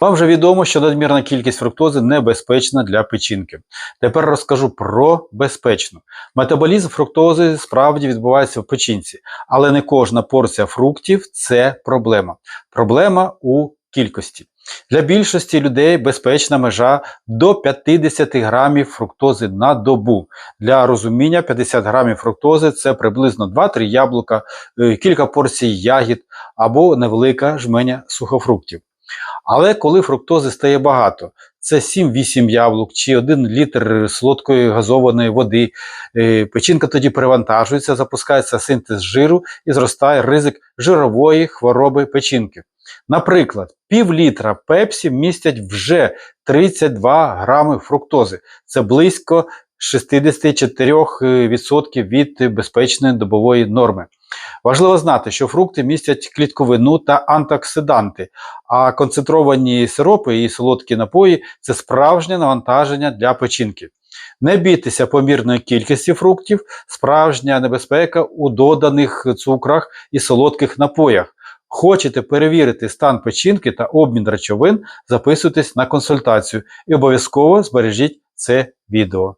Вам вже відомо, що надмірна кількість фруктози небезпечна для печінки. Тепер розкажу про безпечну. Метаболізм фруктози справді відбувається в печінці, але не кожна порція фруктів це проблема. Проблема у кількості. Для більшості людей безпечна межа до 50 грамів фруктози на добу. Для розуміння 50 грамів фруктози це приблизно 2-3 яблука, е, кілька порцій ягід або невелика жменя сухофруктів. Але коли фруктози стає багато, це 7-8 яблук чи 1 літр солодкої газованої води, е, печінка тоді перевантажується, запускається синтез жиру і зростає ризик жирової хвороби печінки. Наприклад, пів літра пепсі містять вже 32 грами фруктози. Це близько 64% від безпечної добової норми. Важливо знати, що фрукти містять клітковину та антиоксиданти, а концентровані сиропи і солодкі напої це справжнє навантаження для печінки. Не бійтеся помірної кількості фруктів, справжня небезпека у доданих цукрах і солодких напоях. Хочете перевірити стан печінки та обмін речовин, записуйтесь на консультацію і обов'язково збережіть це відео.